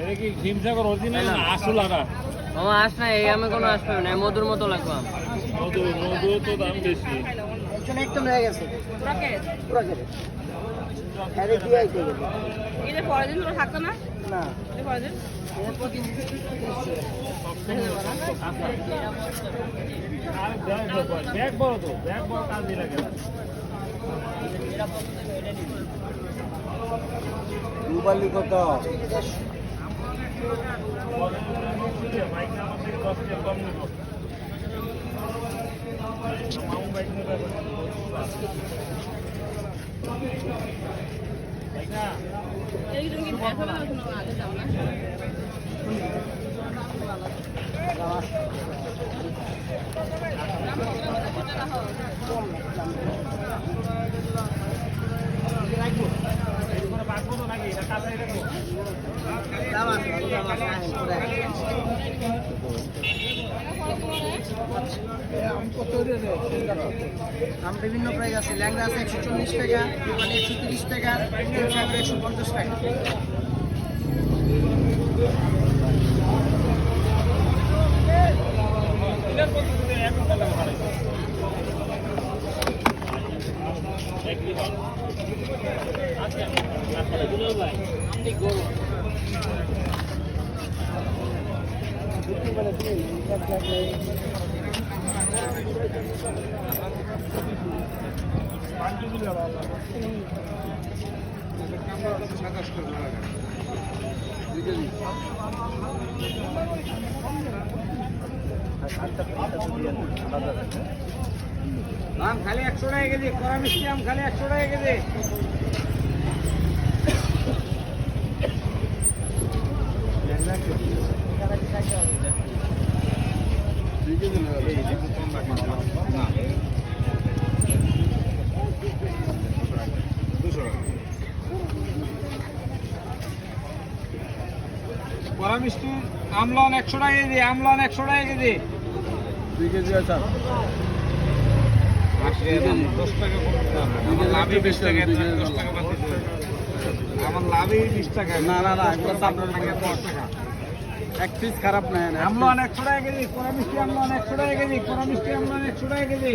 এটা কি হিমসাগর অরিজিনাল না আসল আদা? মামা আস না এই আমি কোনো আস পাবো না মধুর মতো লাগবে আমার। মধু মধু তো দাম বেশি। একদম হয়ে গেছে। পুরো কেটে আরে কি আইতে গেল এটা পরের দিন তোরা থাকতো না? না। এটা পরের দিন ব্যাগ বড়, তো ব্যাগ বড় কাজ দিয়ে লাগে রুবালি কত এই তুমি কি ব্যাস হবে না শোনো আগে যাও না কোনো বাঁচবো তো নাকি এটা কাঁচাই রাখব দাম বিভিন্ন প্রাইস আছে। ল্যাংড়া আছে একশো চল্লিশ টাকা মানে একশো তিরিশ টাকা একশো পঞ্চাশ টাকা। আম খালি একশো টাকা কেজি কড়া মিষ্টি আম খালি একশো টাকা কেজি। কড়া মিষ্টি আমলন একশো টাকা কেজি আমলন একশো টাকা কেজি। দুই কেজি আছে। দশ টাকা আমার লাভই বিশ টাকা দশ টাকা আমার লাভই বিশ টাকা না না না দশ টাকা এক পিস খারাপ নাই আমলন একশো টাকা কেজি কড়া মিষ্টি আমলন একশো টাকা কেজি কড়া মিষ্টি আমলন একশো টাকা কেজি।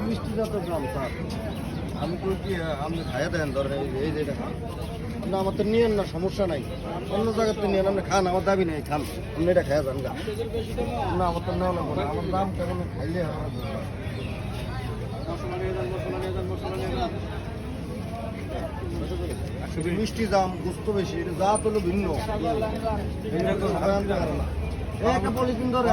মিষ্টি আমি তো কি আপনি খাইয়ে দেন দরকার এই যে- এই যে এটা খান। না আমার তো নিয়েন না সমস্যা নাই। অন্য জায়গার তো নিয়েন আপনি খান আমার দাবি নেই খান। আপনি এটা খাইয়ে গা। না আমার তো নেওয়া লাগবে আমার দাম কেমন খাইলে মিষ্টি দাম গুস্ত বেশি এটা জাত হলো ভিন্ন। একটা পলিথিন ধরে